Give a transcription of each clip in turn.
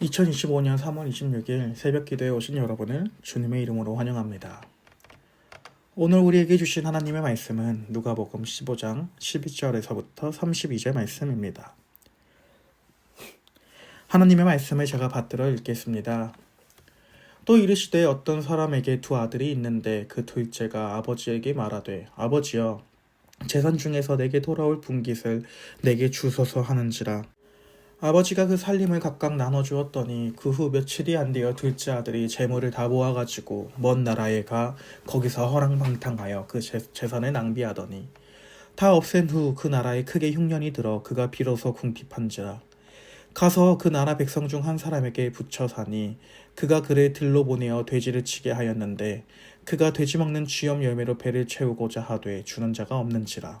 2025년 3월 26일 새벽 기도에 오신 여러분을 주님의 이름으로 환영합니다. 오늘 우리에게 주신 하나님의 말씀은 누가복음 15장 12절에서부터 32절 말씀입니다. 하나님의 말씀을 제가 받들어 읽겠습니다. 또 이르시되 어떤 사람에게 두 아들이 있는데 그 둘째가 아버지에게 말하되 아버지여 재산 중에서 내게 돌아올 분깃을 내게 주소서 하는지라 아버지가 그 살림을 각각 나눠주었더니 그 후 며칠이 안 되어 둘째 아들이 재물을 다 모아가지고 먼 나라에 가 거기서 허랑방탕하여 그 재, 재산을 낭비하더니 다 없앤 후 그 나라에 크게 흉년이 들어 그가 비로소 궁핍한지라 가서 그 나라 백성 중 한 사람에게 붙여 사니 그가 그를 들로 보내어 돼지를 치게 하였는데 그가 돼지 먹는 쥐염 열매로 배를 채우고자 하되 주는 자가 없는지라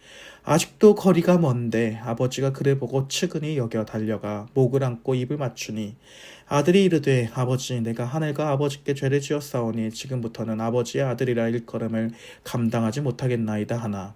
아직도 거리가 먼데 아버지가 그를 보고 측은히 여겨 달려가 목을 안고 입을 맞추니 아들이 이르되 아버지 내가 하늘과 아버지께 죄를 지었사오니 지금부터는 아버지의 아들이라 일컬음을 감당하지 못하겠나이다 하나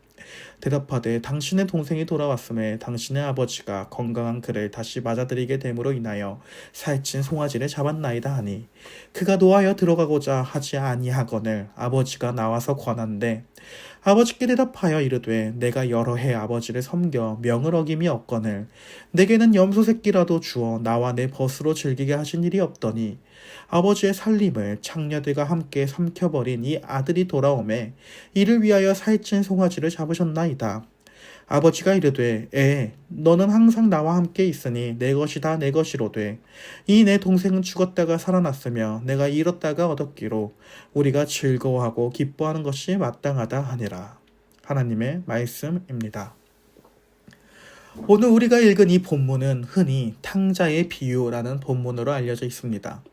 대답하되 당신의 동생이 돌아왔음에 당신의 아버지가 건강한 그를 다시 맞아들이게 됨으로 인하여 살찐 송아지를 잡았나이다 하니 그가 노하여 들어가고자 하지 아니하거늘 아버지가 나와서 권한데 아버지께 대답하여 이르되 내가 여러 해 아버지를 섬겨 명을 어김이 없거늘 내게는 염소 새끼라도 주어 나와 내 벗으로 즐기게 하신 일이 없더니 아버지의 살림을 창녀들과 함께 삼켜버린 이 아들이 돌아오매 이를 위하여 살찐 송아지를 잡으셨나이다. 아버지가 이르되 에 너는 항상 나와 함께 있으니 내 것이 다 내 것이로 되 이 내 동생은 죽었다가 살아났으며 내가 잃었다가 얻었기로 우리가 즐거워하고 기뻐하는 것이 마땅하다 하니라 하나님의 말씀입니다. 오늘 우리가 읽은 이 본문은 흔히 탕자의 비유라는 본문으로 알려져 있습니다.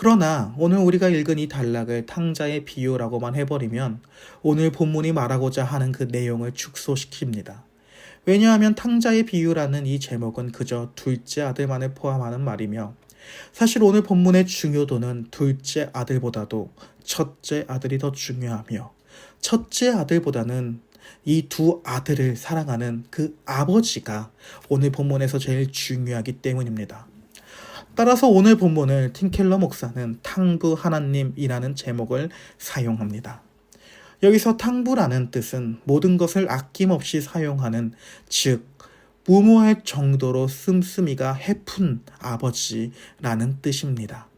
그러나 오늘 우리가 읽은 이 단락을 탕자의 비유라고만 해버리면 오늘 본문이 말하고자 하는 그 내용을 축소시킵니다. 왜냐하면 탕자의 비유라는 이 제목은 그저 둘째 아들만을 포함하는 말이며 사실 오늘 본문의 중요도는 둘째 아들보다도 첫째 아들이 더 중요하며 첫째 아들보다는 이 두 아들을 사랑하는 그 아버지가 오늘 본문에서 제일 중요하기 때문입니다. 따라서 오늘 본문을 팀켈러 목사는 탕부 하나님이라는 제목을 사용합니다. 여기서 탕부라는 뜻은 모든 것을 아낌없이 사용하는 즉 무모할 정도로 씀씀이가 해픈 아버지라는 뜻입니다.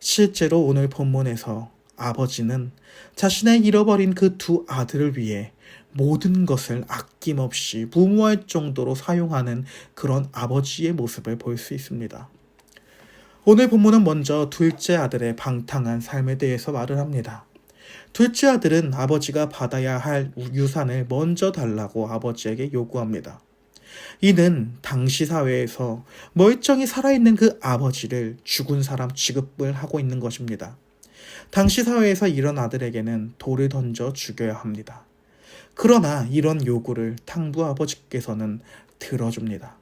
실제로 오늘 본문에서 아버지는 자신의 잃어버린 그 두 아들을 위해 모든 것을 아낌없이 무모할 정도로 사용하는 그런 아버지의 모습을 볼 수 있습니다. 오늘 본문은 먼저 둘째 아들의 방탕한 삶에 대해서 말을 합니다. 둘째 아들은 아버지가 받아야 할 유산을 먼저 달라고 아버지에게 요구합니다. 이는 당시 사회에서 멀쩡히 살아있는 그 아버지를 죽은 사람 취급을 하고 있는 것입니다. 당시 사회에서 이런 아들에게는 돌을 던져 죽여야 합니다. 그러나 이런 요구를 탕부 아버지께서는 들어줍니다.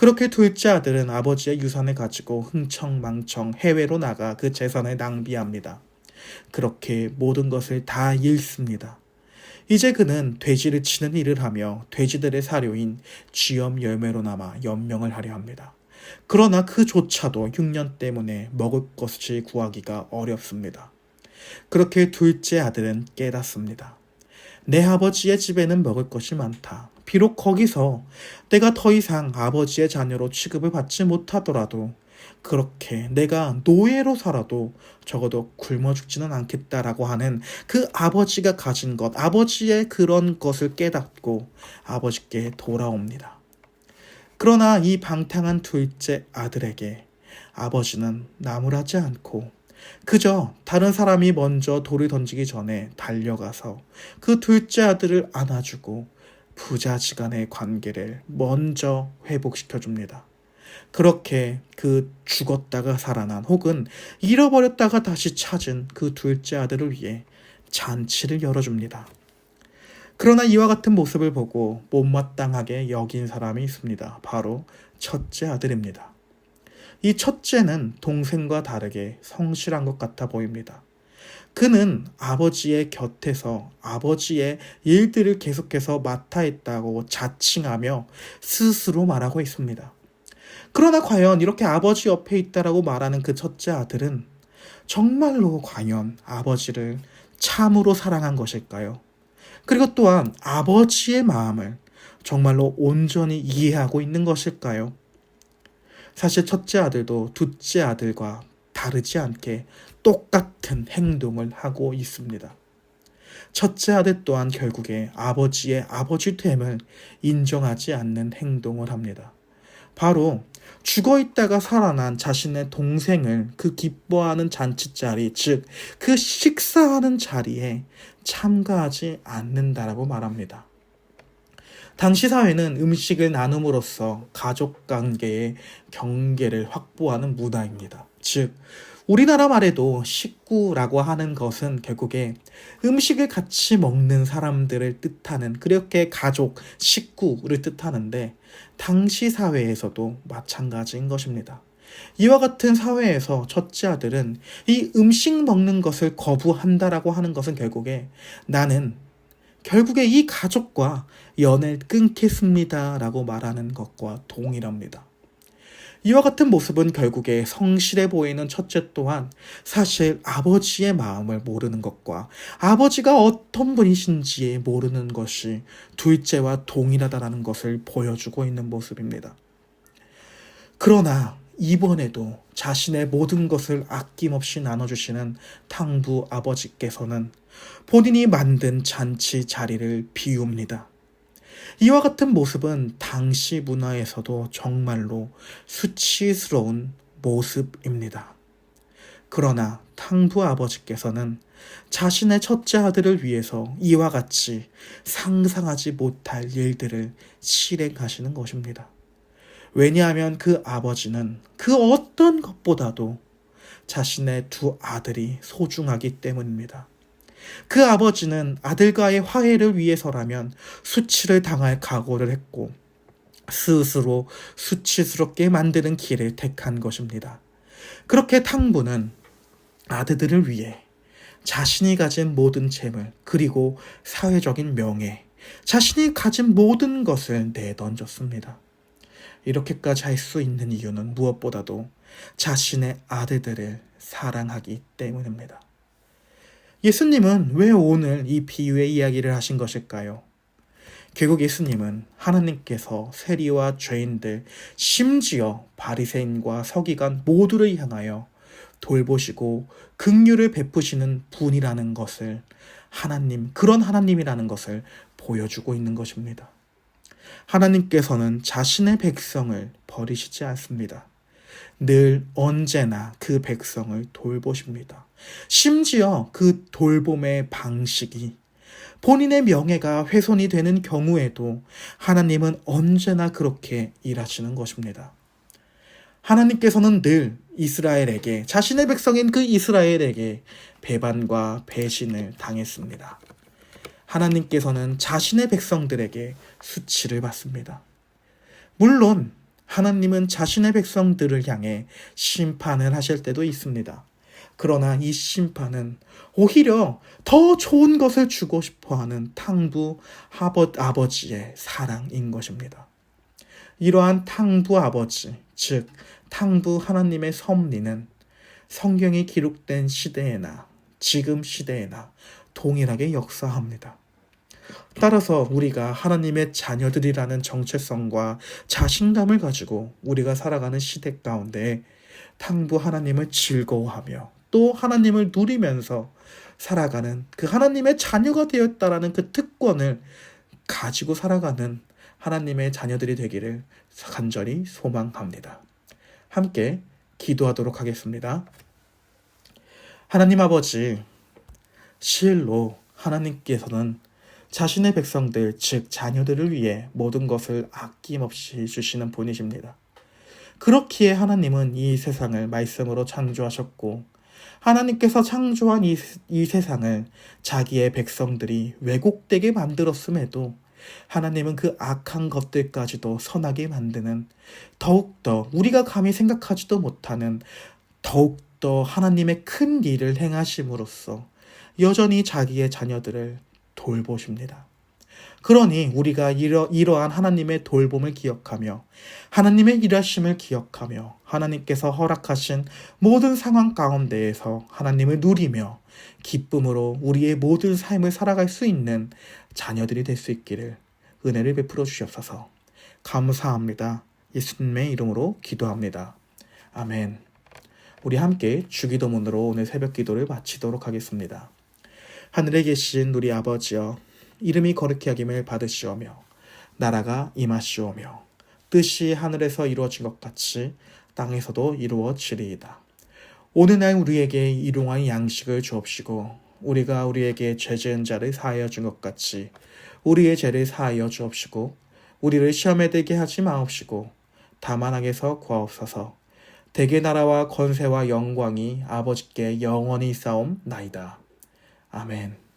그렇게 둘째 아들은 아버지의 유산을 가지고 흥청망청 해외로 나가 그 재산을 낭비합니다. 그렇게 모든 것을 다 잃습니다. 이제 그는 돼지를 치는 일을 하며 돼지들의 사료인 쥐염 열매로 남아 연명을 하려 합니다. 그러나 그조차도 흉년 때문에 먹을 것을 구하기가 어렵습니다. 그렇게 둘째 아들은 깨닫습니다. 내 아버지의 집에는 먹을 것이 많다. 비록 거기서 내가 더 이상 아버지의 자녀로 취급을 받지 못하더라도 그렇게 내가 노예로 살아도 적어도 굶어 죽지는 않겠다라고 하는 그 아버지가 가진 것, 아버지의 그런 것을 깨닫고 아버지께 돌아옵니다. 그러나 이 방탕한 둘째 아들에게 아버지는 나무라지 않고 그저 다른 사람이 먼저 돌을 던지기 전에 달려가서 그 둘째 아들을 안아주고 부자지간의 관계를 먼저 회복시켜 줍니다. 그렇게 그 죽었다가 살아난 혹은 잃어버렸다가 다시 찾은 그 둘째 아들을 위해 잔치를 열어줍니다. 그러나 이와 같은 모습을 보고 못마땅하게 여긴 사람이 있습니다. 바로 첫째 아들입니다. 이 첫째는 동생과 다르게 성실한 것 같아 보입니다. 그는 아버지의 곁에서 아버지의 일들을 계속해서 맡아 있다고 자칭하며 스스로 말하고 있습니다. 그러나 과연 이렇게 아버지 옆에 있다라고 말하는 그 첫째 아들은 정말로 과연 아버지를 참으로 사랑한 것일까요? 그리고 또한 아버지의 마음을 정말로 온전히 이해하고 있는 것일까요? 사실 첫째 아들도 둘째 아들과 다르지 않게 똑같은 행동을 하고 있습니다. 첫째 아들 또한 결국에 아버지의 아버지됨을 인정하지 않는 행동을 합니다. 바로 죽어 있다가 살아난 자신의 동생을 그 기뻐하는 잔치 자리, 즉, 그 식사하는 자리에 참가하지 않는다라고 말합니다. 당시 사회는 음식을 나눔으로써 가족 관계의 경계를 확보하는 문화입니다. 즉, 우리나라 말에도 식구라고 하는 것은 결국에 음식을 같이 먹는 사람들을 뜻하는 그렇게 가족, 식구를 뜻하는데 당시 사회에서도 마찬가지인 것입니다. 이와 같은 사회에서 첫째 아들은 이 음식 먹는 것을 거부한다라고 하는 것은 결국에 나는 결국에 이 가족과 연을 끊겠습니다라고 말하는 것과 동일합니다. 이와 같은 모습은 결국에 성실해 보이는 첫째 또한 사실 아버지의 마음을 모르는 것과 아버지가 어떤 분이신지 모르는 것이 둘째와 동일하다라는 것을 보여주고 있는 모습입니다. 그러나 이번에도 자신의 모든 것을 아낌없이 나눠주시는 탕부 아버지께서는 본인이 만든 잔치 자리를 비웁니다. 이와 같은 모습은 당시 문화에서도 정말로 수치스러운 모습입니다. 그러나 탕부 아버지께서는 자신의 첫째 아들을 위해서 이와 같이 상상하지 못할 일들을 실행하시는 것입니다. 왜냐하면 그 아버지는 그 어떤 것보다도 자신의 두 아들이 소중하기 때문입니다. 그 아버지는 아들과의 화해를 위해서라면 수치를 당할 각오를 했고 스스로 수치스럽게 만드는 길을 택한 것입니다. 그렇게 탕부는 아들들을 위해 자신이 가진 모든 재물 그리고 사회적인 명예, 자신이 가진 모든 것을 내던졌습니다. 이렇게까지 할 수 있는 이유는 무엇보다도 자신의 아들들을 사랑하기 때문입니다. 예수님은 왜 오늘 이 비유의 이야기를 하신 것일까요? 결국 예수님은 하나님께서 세리와 죄인들, 심지어 바리새인과 서기관 모두를 향하여 돌보시고 긍휼을 베푸시는 분이라는 것을 하나님, 그런 하나님이라는 것을 보여주고 있는 것입니다. 하나님께서는 자신의 백성을 버리시지 않습니다. 늘 언제나 그 백성을 돌보십니다. 심지어 그 돌봄의 방식이 본인의 명예가 훼손이 되는 경우에도 하나님은 언제나 그렇게 일하시는 것입니다. 하나님께서는 늘 이스라엘에게 자신의 백성인 그 이스라엘에게 배반과 배신을 당했습니다. 하나님께서는 자신의 백성들에게 수치를 받습니다. 물론 하나님은 자신의 백성들을 향해 심판을 하실 때도 있습니다. 그러나 이 심판은 오히려 더 좋은 것을 주고 싶어 하는 탕부 아버지의 사랑인 것입니다. 이러한 탕부 아버지, 즉, 탕부 하나님의 섭리는 성경이 기록된 시대에나 지금 시대에나 동일하게 역사합니다. 따라서 우리가 하나님의 자녀들이라는 정체성과 자신감을 가지고 우리가 살아가는 시대 가운데 탕부 하나님을 즐거워하며 또 하나님을 누리면서 살아가는 그 하나님의 자녀가 되었다라는 그 특권을 가지고 살아가는 하나님의 자녀들이 되기를 간절히 소망합니다. 함께 기도하도록 하겠습니다. 하나님 아버지, 실로 하나님께서는 자신의 백성들, 즉 자녀들을 위해 모든 것을 아낌없이 주시는 분이십니다. 그렇기에 하나님은 이 세상을 말씀으로 창조하셨고 하나님께서 창조한 이, 이 세상을 자기의 백성들이 왜곡되게 만들었음에도 하나님은 그 악한 것들까지도 선하게 만드는 더욱더 우리가 감히 생각하지도 못하는 더욱더 하나님의 큰 일을 행하심으로써 여전히 자기의 자녀들을 돌보십니다. 그러니 우리가 이러, 이러한 하나님의 돌봄을 기억하며 하나님의 일하심을 기억하며 하나님께서 허락하신 모든 상황 가운데에서 하나님을 누리며 기쁨으로 우리의 모든 삶을 살아갈 수 있는 자녀들이 될 수 있기를 은혜를 베풀어 주시옵소서. 감사합니다. 예수님의 이름으로 기도합니다. 아멘. 우리 함께 주기도문으로 오늘 새벽 기도를 마치도록 하겠습니다. 하늘에 계신 우리 아버지여 이름이 거룩히 여김을 받으시오며 나라가 임하시오며 뜻이 하늘에서 이루어진 것 같이 땅에서도 이루어지리이다. 오늘날 우리에게 일용할 양식을 주옵시고 우리가 우리에게 죄 지은 자를 사하여 준 것 같이 우리의 죄를 사하여 주옵시고 우리를 시험에 들게 하지 마옵시고 다만 악에서 구하옵소서 대개 나라와 권세와 영광이 아버지께 영원히 싸움 나이다. 아멘.